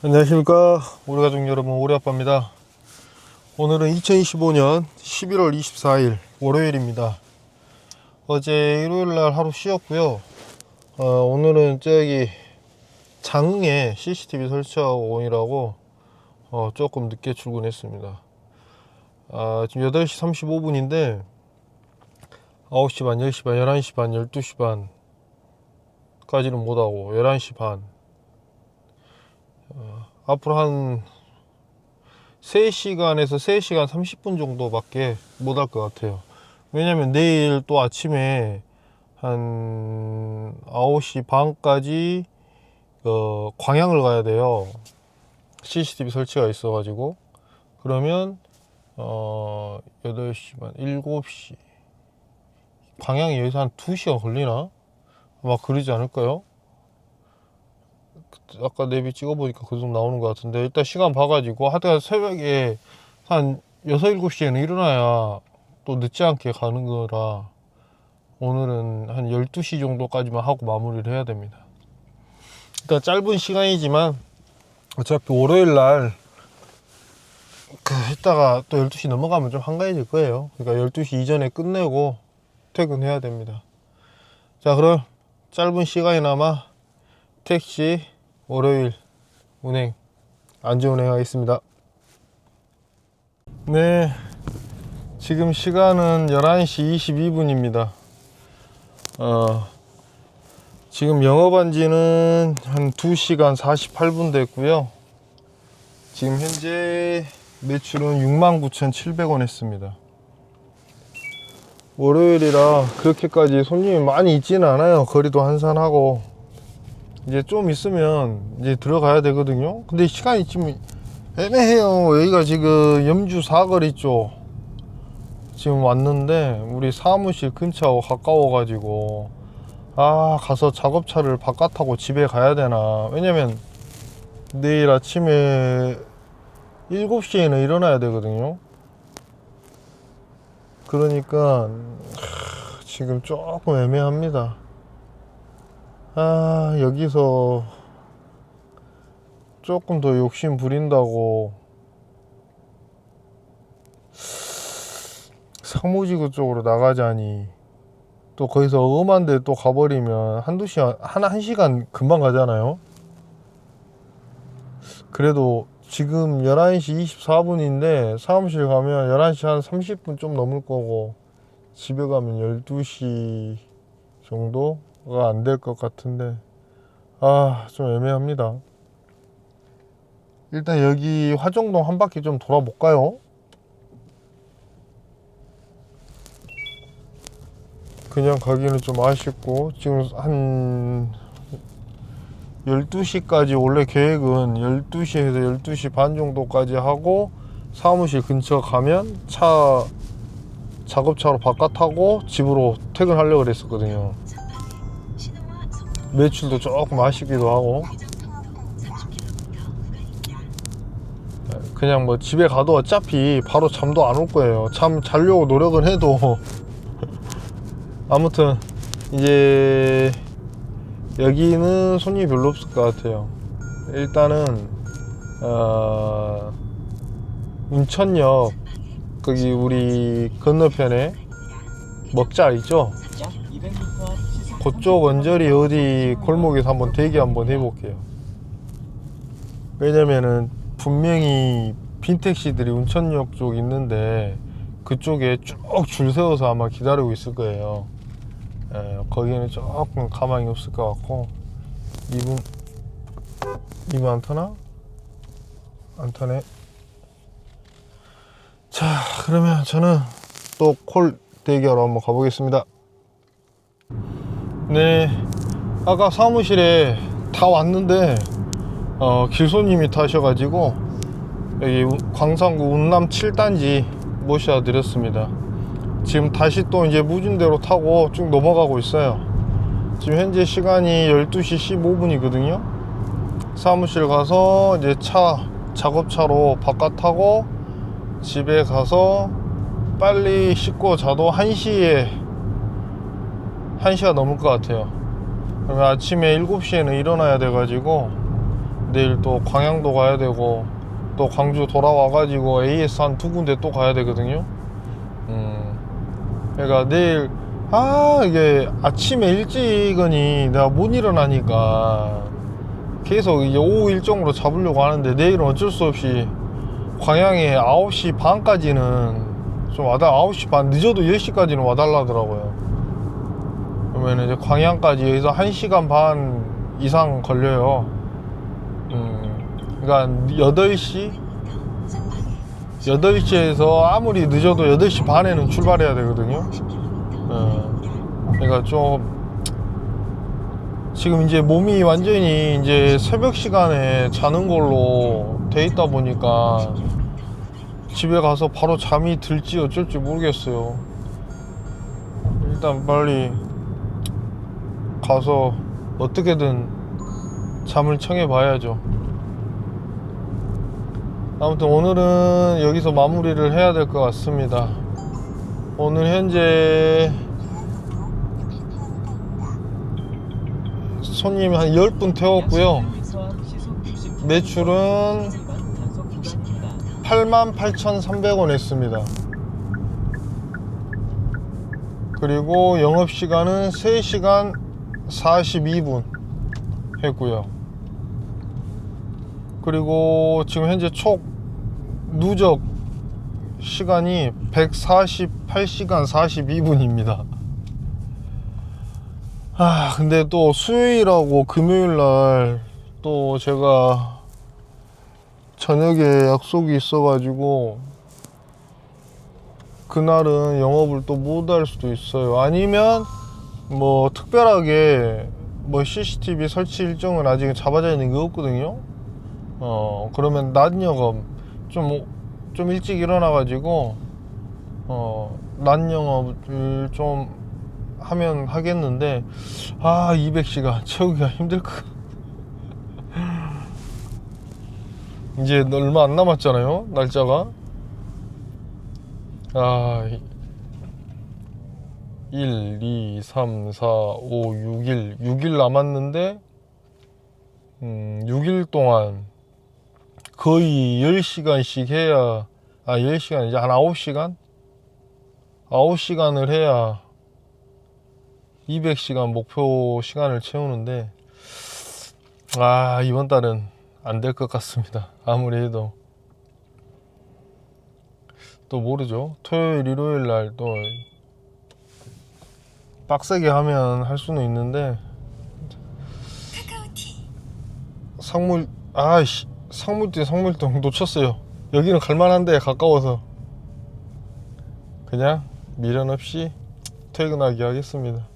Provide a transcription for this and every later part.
안녕하십니까. 우리 가족 여러분 오리아빠입니다. 오늘은 2025년 11월 24일 월요일입니다. 어제 일요일날 하루 쉬었고요. 어, 오늘은 저기 장흥에 CCTV 설치하고 오느라고 어, 조금 늦게 출근했습니다. 아, 지금 8시 35분인데 9시 반, 10시 반, 11시 반, 12시 반까지는 못하고 11시 반 앞으로 한 3시간에서 3시간 30분 정도밖에 못 할 것 같아요. 왜냐면 내일 또 아침에 한 9시 반까지 어, 광양을 가야 돼요. CCTV 설치가 있어 가지고. 그러면, 어, 8시 반, 7시. 광양이 여기서 한 2시간 걸리나? 아마 그러지 않을까요? 아까 내비 찍어보니까 그 정도 나오는 것 같은데 일단 시간 봐가지고 하여튼 새벽에 한 6, 7시에는 일어나야 또 늦지 않게 가는 거라 오늘은 한 12시 정도까지만 하고 마무리를 해야 됩니다. 일단 짧은 시간이지만 어차피 월요일 날 그, 이따가 또 12시 넘어가면 좀 한가해질 거예요. 그러니까 12시 이전에 끝내고 퇴근해야 됩니다. 자 그럼 짧은 시간이나마 택시 월요일 운행 안전 운행하겠습니다. 네, 지금 시간은 11시 22분입니다. 어, 지금 영업한 지는 한 2시간 48분 됐고요. 지금 현재 매출은 69,700원 했습니다. 월요일이라 그렇게까지 손님이 많이 있지는 않아요. 거리도 한산하고 이제 좀 있으면 이제 들어가야 되거든요. 근데 시간이 지금 애매해요. 여기가 지금 염주 사거리 쪽 지금 왔는데 우리 사무실 근처하고 가까워 가지고 아 가서 작업차를 바깥하고 집에 가야 되나 왜냐면 내일 아침에 7시에는 일어나야 되거든요. 그러니까 하, 지금 조금 애매합니다. 아, 여기서 조금 더 욕심 부린다고. 상무지구 쪽으로 나가자니. 또 거기서 엄한데 또 가버리면 한두 시간, 한, 한 시간 금방 가잖아요. 그래도 지금 11시 24분인데 사무실 가면 11시 한 30분 좀 넘을 거고 집에 가면 12시 정도 가 안 될 것 같은데 아 좀 애매합니다 일단 여기 화정동 한 바퀴 좀 돌아볼까요? 그냥 가기는 좀 아쉽고 지금 한 12시까지 원래 계획은 12시에서 12시 반 정도까지 하고 사무실 근처 가면 차 작업차로 바깥 타고 집으로 퇴근하려고 그랬었거든요. 매출도 조금 아쉽기도 하고 그냥 뭐 집에 가도 어차피 바로 잠도 안 올 거예요. 참 자려고 노력은 해도 아무튼 이제 여기는 손님이 별로 없을 것 같아요. 일단은 어, 운천역 거기 우리 건너편에 먹자 있죠? 그쪽 언저리 어디 골목에서 한번 대기 한번 해볼게요. 왜냐면은 분명히 빈택시들이 운천역 쪽 있는데 그쪽에 쭉 줄 세워서 아마 기다리고 있을 거예요. 예, 거기는 조금 가망이 없을 것 같고 이분 이분 안 타나? 안 타네. 자 그러면 저는 또 콜 대기하러 한번 가보겠습니다. 네, 아까 사무실에 다 왔는데 어, 길손님이 타셔가지고 여기 우- 광산구 운남 7단지 모셔 드렸습니다. 지금 다시 또 이제 무진대로 타고 쭉 넘어가고 있어요. 지금 현재 시간이 12시 15분이거든요. 사무실 가서 이제 차 작업차로 바깥 타고 집에 가서 빨리 씻고 자도 1시에 1시가 넘을 것 같아요. 아침에 7시에는 일어나야 돼가지고 내일 또 광양도 가야 되고 또 광주 돌아와가지고 AS 한 두 군데 또 가야 되거든요. 음, 그러니까 내일 아 이게 아침에 일찍은이 내가 못 일어나니까 계속 이제 오후 일정으로 잡으려고 하는데 내일은 어쩔 수 없이 광양에 9시 반까지는 좀 와달 9시 반 늦어도 10시까지는 와달라더라고요. 그러면 이제 광양까지 여기서 1시간 반 이상 걸려요. 음, 그러니까 8시 8시에서 아무리 늦어도 8시 반에는 출발해야 되거든요. 어, 그러니까 좀 지금 이제 몸이 완전히 이제 새벽 시간에 자는 걸로 돼 있다 보니까 집에 가서 바로 잠이 들지 어쩔지 모르겠어요. 일단 빨리 가서 어떻게든 잠을 청해 봐야죠. 아무튼 오늘은 여기서 마무리를 해야 될 것 같습니다. 오늘 현재 손님 한 10분 태웠고요. 매출은 88,300원 했습니다. 그리고 영업시간은 3시간 42분 했고요. 그리고 지금 현재 촉 누적 시간이 148시간 42분입니다. 아, 근데 또 수요일하고 금요일 날 또 제가 저녁에 약속이 있어가지고 그날은 영업을 또 못 할 수도 있어요. 아니면 뭐 특별하게 뭐 CCTV 설치 일정은 아직 잡아져 있는 게 없거든요. 어, 그러면 낮 영업 좀, 좀 일찍 일어나가지고 어, 낮 영업을 좀 하면 하겠는데 아 200시간 채우기가 힘들 것 같- 이제 얼마 안 남았잖아요 날짜가 아 1, 2, 3, 4, 5, 6일. 6일 남았는데 음, 6일 동안 거의 10시간씩 해야 아 10시간 이제 한 9시간? 9시간을 해야 200시간 목표 시간을 채우는데 아 이번 달은 안 될 것 같습니다. 아무리 해도. 또 모르죠. 토요일 일요일 날 또 빡세게 하면 할 수는 있는데 상물 아이씨 상물띠 상물동 놓쳤어요. 여기는 갈만한데 가까워서. 그냥 미련 없이 퇴근하기 하겠습니다.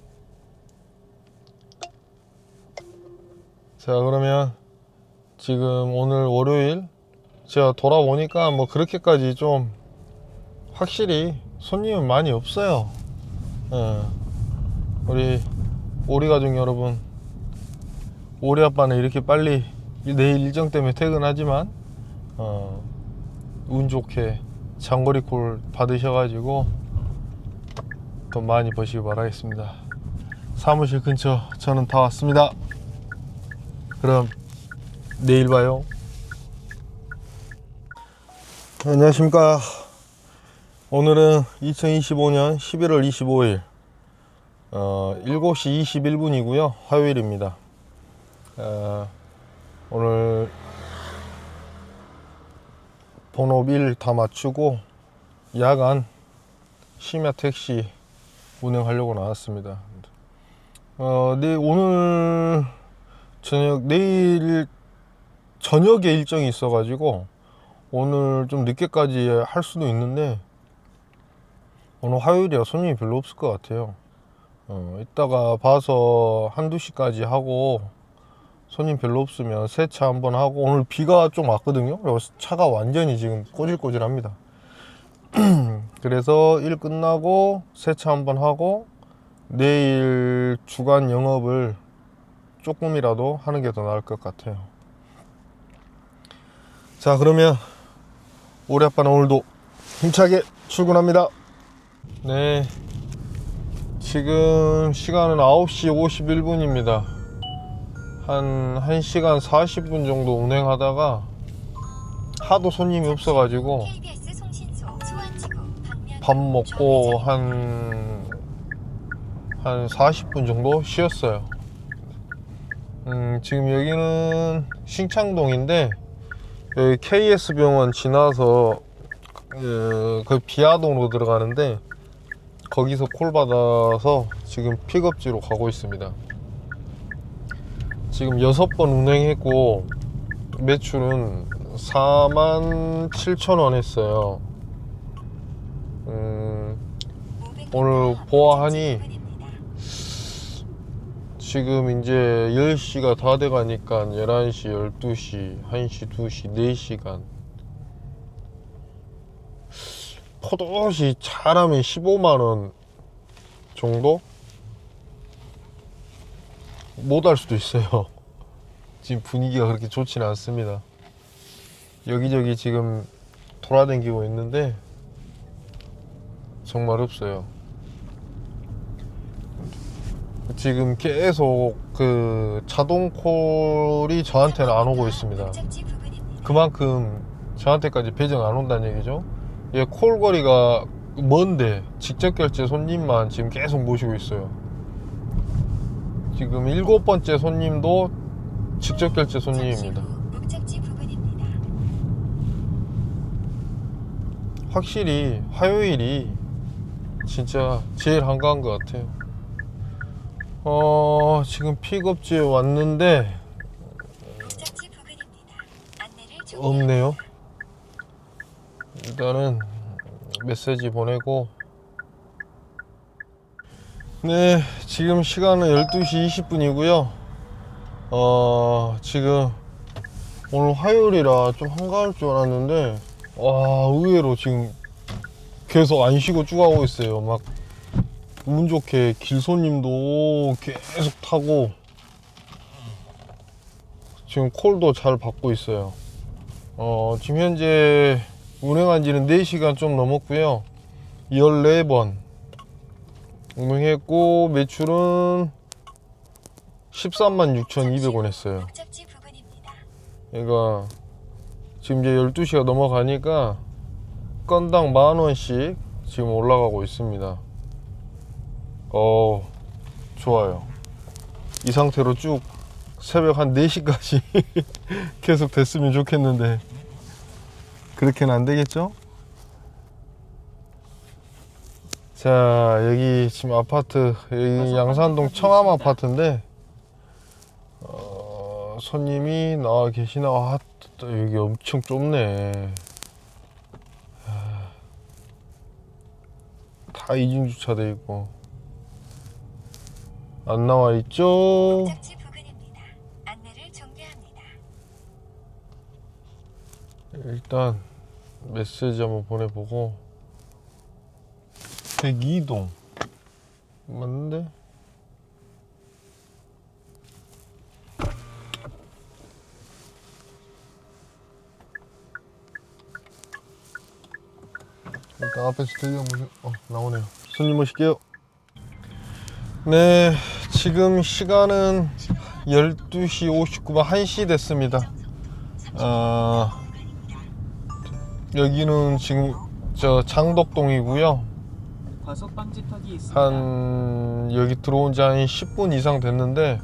자 그러면 지금 오늘 월요일 제가 돌아보니까 뭐 그렇게까지 좀 확실히 손님은 많이 없어요. 예. 우리 오리 가족 여러분 오리 아빠는 이렇게 빨리 내일 일정 때문에 퇴근하지만 어, 운 좋게 장거리 콜 받으셔가지고 돈 많이 버시기 바라겠습니다 사무실 근처 저는 다 왔습니다 그럼 내일 봐요. 안녕하십니까. 오늘은 2025년 11월 25일 어, 7시 21분이고요. 화요일입니다. 어, 오늘 본업 일다 마치고 야간 심야 택시 운행하려고 나왔습니다. 어, 네, 오늘 저녁 내일 저녁에 일정이 있어가지고 오늘 좀 늦게까지 할 수도 있는데 오늘 화요일이라 손님이 별로 없을 것 같아요. 어, 이따가 봐서 한두 시까지 하고 손님 별로 없으면 세차 한번 하고 오늘 비가 좀 왔거든요. 그래서 차가 완전히 지금 꼬질꼬질합니다. 그래서 일 끝나고 세차 한번 하고 내일 주간 영업을 조금이라도 하는 게 더 나을 것 같아요. 자, 그러면 우리 아빠는 오늘도 힘차게 출근합니다. 네. 지금 시간은 9시 51분입니다. 한 1시간 40분 정도 운행하다가 하도 손님이 없어가지고 밥 먹고 한, 한 40분 정도 쉬었어요. 음, 지금 여기는 신창동인데, 여기 KS 병원 지나서, 그, 그 비아동으로 들어가는데, 거기서 콜 받아서 지금 픽업지로 가고 있습니다. 지금 6번 운행했고, 매출은 4만 7천 원 했어요. 음, 500m 오늘 보아하니. 지금 이제 10시가 다 돼가니까 11시, 12시, 1시, 2시, 4시간 포도시 잘하면 15만원 정도? 못 할 수도 있어요 지금 분위기가 그렇게 좋지는 않습니다 여기저기 지금 돌아다니고 있는데 정말 없어요 지금 계속 그 자동 콜이 저한테는 안 오고 있습니다. 그만큼 저한테까지 배정 안 온다는 얘기죠. 예, 콜 거리가 먼데 직접 결제 손님만 지금 계속 모시고 있어요. 지금 일곱 번째 손님도 직접 결제 손님입니다. 확실히 화요일이 진짜 제일 한가한 것 같아요. 어, 지금 픽업지에 왔는데 없네요. 일단은 메시지 보내고. 네 지금 시간은 12시 20분이고요. 어 지금 오늘 화요일이라 좀 한가할 줄 알았는데 와 의외로 지금 계속 안 쉬고 쭉 하고 있어요. 막 운 좋게 길손님도 계속 타고 지금 콜도 잘 받고 있어요. 어, 지금 현재 운행한 지는 4시간 좀 넘었고요. 14번 운행했고 매출은 13만 6,200원 했어요. 부근입니다. 그러니까 지금 이제 12시가 넘어가니까 건당 만 원씩 지금 올라가고 있습니다. 어, 좋아요. 이 상태로 쭉 새벽 한 4시까지 계속 됐으면 좋겠는데 그렇게는 안 되겠죠? 자, 여기 지금 아파트 여기 양산동 청암 아파트인데 어, 손님이 나와 계시나 아, 또 여기 엄청 좁네. 아, 다 이중 주차돼 있고 안 나와 있죠? 일단 메시지 한번 보내보고. 102동. 맞는데? 일단 앞에서 들려보시 어 나오네요. 손님 모실게요. 네 지금 시간은 12시 59분 1시 됐습니다. 어, 여기는 지금 저 장덕동이고요. 과속 방지턱이 있습니다. 한 여기 들어온 지 한 10분 이상 됐는데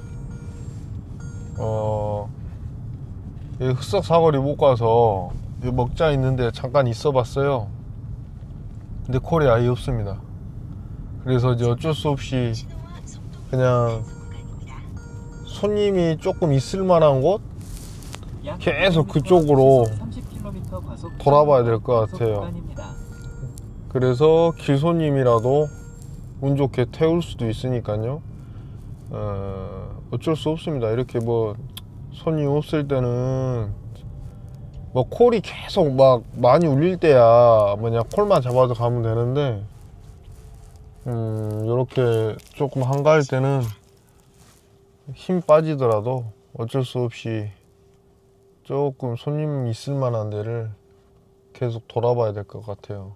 어 여기 흑석 사거리 못 가서 여기 먹자 있는데 잠깐 있어봤어요. 근데 콜이 아예 없습니다. 그래서 이제 어쩔 수 없이 그냥 손님이 조금 있을 만한 곳약 계속 500m 그쪽으로 30km 과속 돌아봐야 될것 과속 같아요. 그래서 길손님이라도 운 좋게 태울 수도 있으니까요. 어, 어쩔 수 없습니다. 이렇게 뭐 손님 없을 때는 뭐 콜이 계속 막 많이 울릴 때야 뭐냐 콜만 잡아서 가면 되는데 음 이렇게 조금 한가할 때는 힘 빠지더라도 어쩔 수 없이 조금 손님 있을 만한 데를 계속 돌아봐야 될 것 같아요.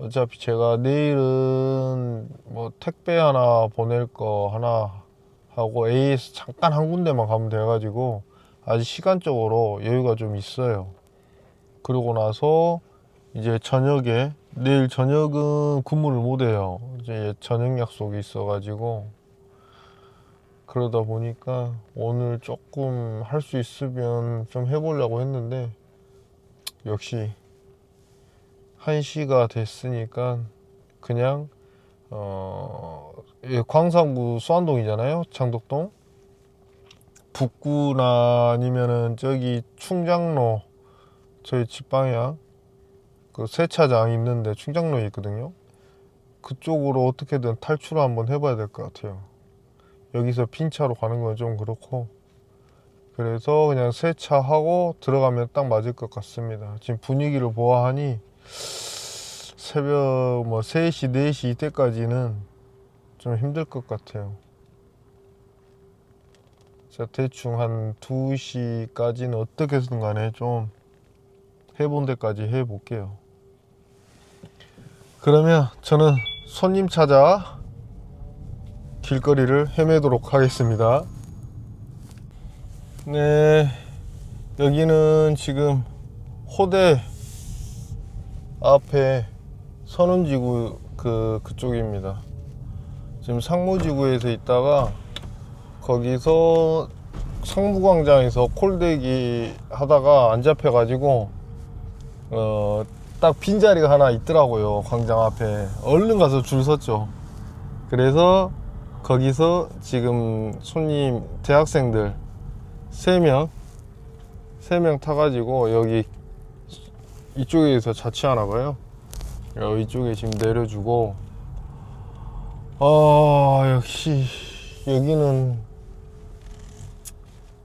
어차피 제가 내일은 뭐 택배 하나 보낼 거 하나 하고 AS 잠깐 한 군데만 가면 돼가지고 아직 시간적으로 여유가 좀 있어요. 그러고 나서 이제 저녁에 내일 저녁은 근무를 못 해요. 이제 저녁 약속이 있어가지고 그러다 보니까 오늘 조금 할 수 있으면 좀 해보려고 했는데 역시 1시가 됐으니까 그냥 어 예, 광산구 수안동이잖아요 창덕동. 북구나 아니면은 저기 충장로 저희 집 방향 그 세차장 있는데 충장로에 있거든요. 그쪽으로 어떻게든 탈출을 한번 해봐야 될 것 같아요. 여기서 빈차로 가는 건 좀 그렇고 그래서 그냥 세차하고 들어가면 딱 맞을 것 같습니다 지금 분위기를 보아하니 새벽 뭐 3시, 4시 이때까지는 좀 힘들 것 같아요. 자, 대충 한 2시까지는 어떻게든 간에 좀 해본 데까지 해볼게요. 그러면 저는 손님 찾아 길거리를 헤매도록 하겠습니다. 네, 여기는 지금 호대 앞에 선운지구 그 그쪽입니다. 지금 상무지구에서 있다가 거기서 상무광장에서 콜대기 하다가 안 잡혀가지고 어 딱 빈자리가 하나 있더라고요 광장 앞에 얼른 가서 줄 섰죠. 그래서 거기서 지금 손님 대학생들 3명 3명 타가지고 여기 이쪽에서 자취하나 봐요. 어, 이쪽에 지금 내려주고 아 역시 여기는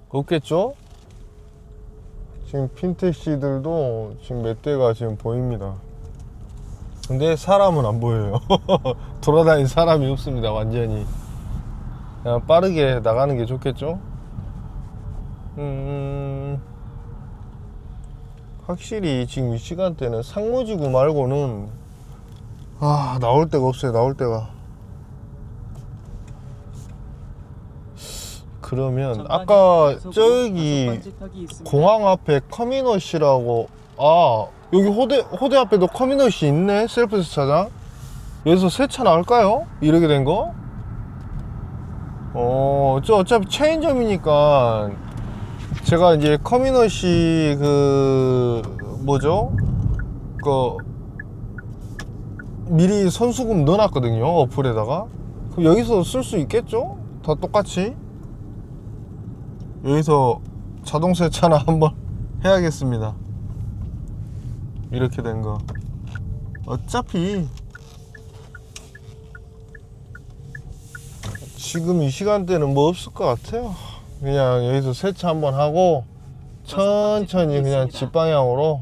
없겠죠? 지금 핀택시들도 지금 몇 대가 지금 보입니다. 근데 사람은 안 보여요. 돌아다니는 사람이 없습니다. 완전히 그냥 빠르게 나가는 게 좋겠죠? 음. 확실히 지금 이 시간대는 상무지구 말고는 아 나올 데가 없어요 나올 데가 그러면 아까 저기. 공항 앞에 커미너시라고 아 여기 호대 호대 앞에도 커미너시 있네 셀프 세차장 여기서 세차 나올까요? 이렇게 된 거? 어, 저 어차피 체인점이니까 제가 이제 커미너시 그 뭐죠? 그 미리 선수금 넣어놨거든요 어플에다가. 그럼 여기서 쓸 수 있겠죠? 다 똑같이? 여기서 자동 세차나 한번 해야겠습니다. 이렇게 된 거. 어차피 지금 이 시간대는 뭐 없을 것 같아요 그냥 여기서 세차 한번 하고 천천히 그냥 집 방향으로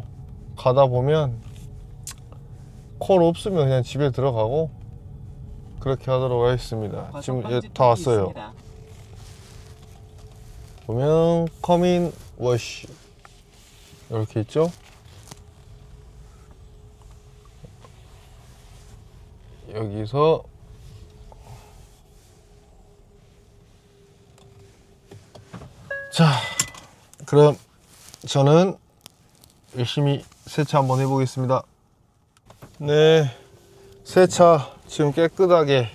가다 보면 콜 없으면 그냥 집에 들어가고 그렇게 하도록 하겠습니다. 지금 예, 방지턱이 다 왔어요. 있습니다. 보면 커민 워시 이렇게 있죠? 여기서 자 그럼 저는 열심히 세차 한번 해보겠습니다 네 세차 지금 깨끗하게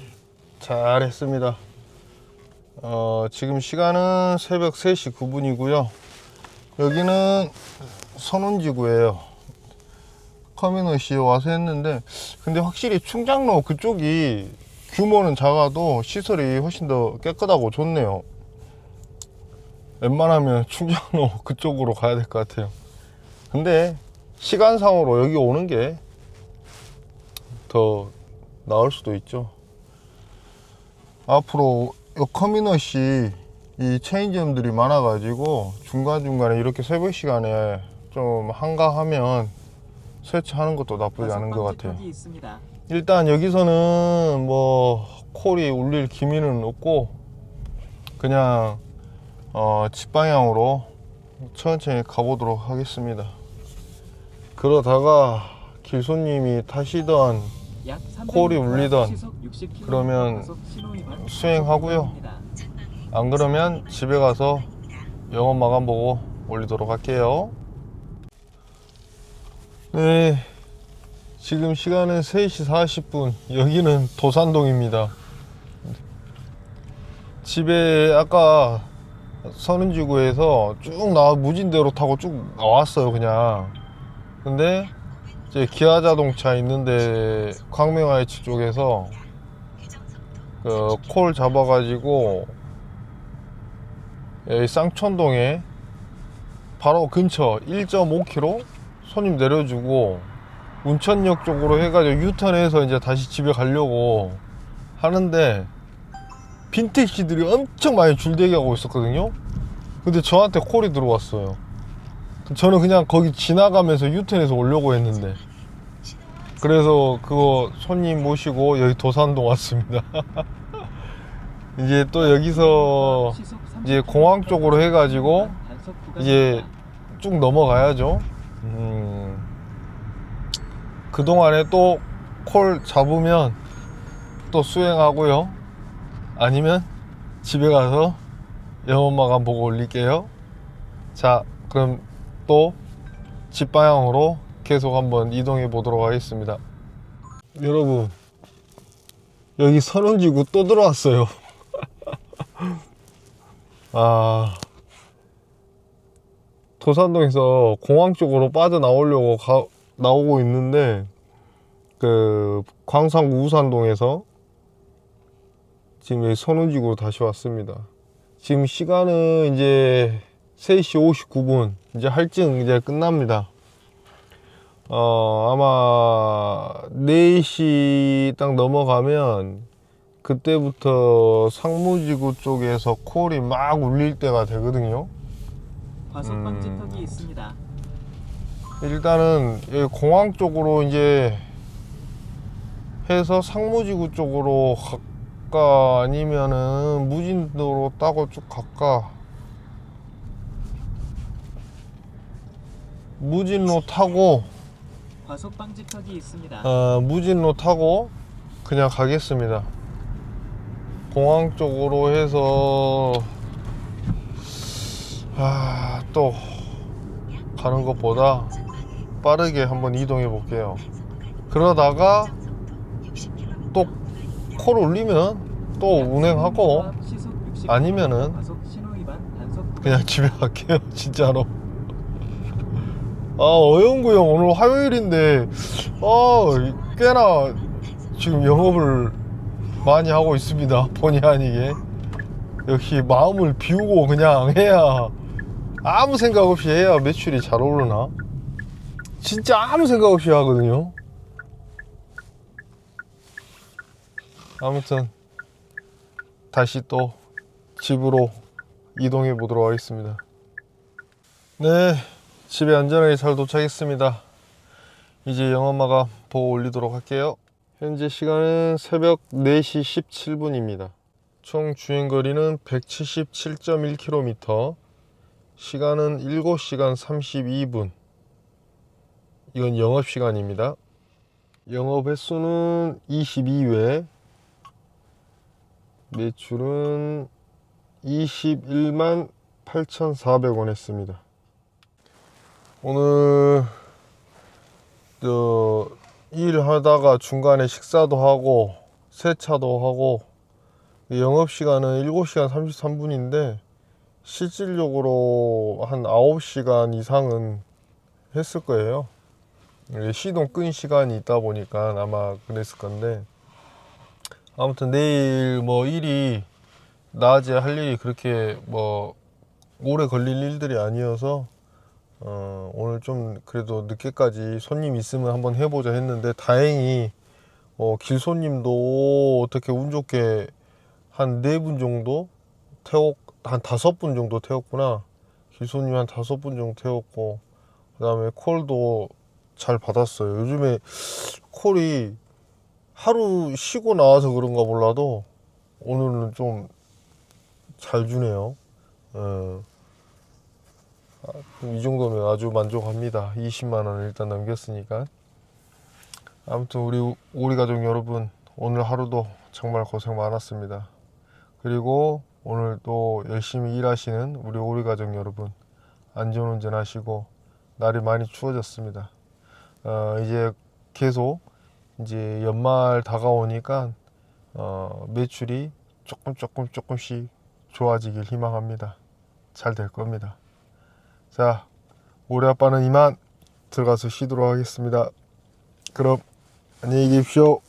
잘 했습니다 어, 지금 시간은 새벽 3시 9분이고요. 여기는 선운지구예요. 커미너시에 와서 했는데 근데 확실히 충장로 그쪽이 규모는 작아도 시설이 훨씬 더 깨끗하고 좋네요. 웬만하면 충장로 그쪽으로 가야 될 것 같아요. 근데 시간상으로 여기 오는 게 더 나을 수도 있죠. 앞으로 요 커미너시 이 체인점들이 많아 가지고 중간중간에 이렇게 새벽 시간에 좀 한가하면 세차하는 것도 나쁘지 않은 것 같아요. 일단 여기서는 뭐 콜이 울릴 기미는 없고 그냥 어, 집 방향으로 천천히 가보도록 하겠습니다. 그러다가 길손님이 타시던 약 콜이 300m 울리던 시속 60km 그러면 수행하고요. 안 그러면 집에 가서 영업 마감 보고 올리도록 할게요. 네. 지금 시간은 3시 40분. 여기는 도산동입니다. 집에 아까 선운지구에서 쭉 나와 무진대로 타고 쭉 나왔어요, 그냥. 근데 이제 기아 자동차 있는데 광명아이치 쪽에서 그 콜 잡아가지고 쌍촌동에 바로 근처 1.5km 손님 내려주고 운천역 쪽으로 해가지고 유턴해서 이제 다시 집에 가려고 하는데 빈 택시들이 엄청 많이 줄대기하고 있었거든요. 근데 저한테 콜이 들어왔어요. 저는 그냥 거기 지나가면서 유턴해서 오려고 했는데 그래서 그거 손님 모시고 여기 도산동 왔습니다. 이제 또 여기서 이제 30km 공항 쪽으로 해가지고. 이제 쭉 넘어가야죠. 음, 그동안에 또 콜 잡으면 또 수행하고요. 아니면 집에 가서 영업 마감 보고 올릴게요. 자, 그럼 또 집 방향으로 계속 한번 이동해 보도록 하겠습니다. 여러분, 여기 선운지구 또 들어왔어요. 아, 도산동에서 공항 쪽으로 빠져나오려고 가, 나오고 있는데 그 광산 우산동에서 지금 여기 선운지구로 다시 왔습니다. 지금 시간은 이제 3시 59분 이제 할증 이제 끝납니다. 어 아마 4시 딱 넘어가면 그때부터 상무지구 쪽에서 콜이 막 울릴 때가 되거든요. 과속 음. 방지턱이 있습니다. 일단은 여기 공항 쪽으로 이제 해서 상무지구 쪽으로 갈까 아니면은 무진도로 따고 쭉 갈까 무진로 타고 과속 방지턱이 있습니다. 어, 무진로 타고 그냥 가겠습니다 공항 쪽으로 해서 아, 또 가는 것보다 빠르게 한번 이동해 볼게요. 그러다가 또 콜 울리면 또 운행하고 앞 시속 60km 아니면은 그냥 집에 갈게요. 진짜로. 아, 어영구 형 오늘 화요일인데 아, 꽤나 지금 영업을 많이 하고 있습니다. 본의 아니게. 역시 마음을 비우고 그냥 해야 아무 생각 없이 해야 매출이 잘 오르나? 진짜 아무 생각 없이 하거든요. 아무튼 다시 또 집으로 이동해 보도록 하겠습니다. 네, 집에 안전하게 잘 도착했습니다. 이제 영업 마감 보고 올리도록 할게요. 현재 시간은 새벽 4시 17분입니다. 총 주행 거리는 177.1km. 시간은 7시간 32분. 이건 영업 시간입니다. 영업 횟수는 22회. 매출은 21만 8,400원 했습니다. 오늘 저 일하다가 중간에 식사도 하고 세차도 하고 영업 시간은 7시간 33분인데 실질적으로 한 9시간 이상은 했을 거예요. 이게 시동 끈 시간이 있다 보니까 아마 그랬을 건데 아무튼 내일 뭐 일이 낮에 할 일이 그렇게 뭐 오래 걸릴 일들이 아니어서 어, 오늘 좀 그래도 늦게까지 손님 있으면 한번 해보자 했는데 다행히 어, 길 손님도 어떻게 운 좋게 한 네 분 정도 태웠 한 다섯 분 정도 태웠구나. 길 손님 한 다섯 분 정도 태웠고 그 다음에 콜도 잘 받았어요. 요즘에 콜이 하루 쉬고 나와서 그런가 몰라도 오늘은 좀 잘 주네요. 어, 아, 이 정도면 아주 만족합니다. 20만 원을 일단 넘겼으니까. 아무튼 우리 우리 가족 여러분 오늘 하루도 정말 고생 많았습니다. 그리고 오늘도 열심히 일하시는 우리 오리 가족 여러분 안전운전 하시고 날이 많이 추워졌습니다. 어, 이제 계속 이제 연말 다가오니까 어, 매출이 조금 조금 조금씩 좋아지길 희망합니다. 잘 될 겁니다. 자, 우리 아빠는 이만 들어가서 쉬도록 하겠습니다. 그럼 안녕히 계십시오.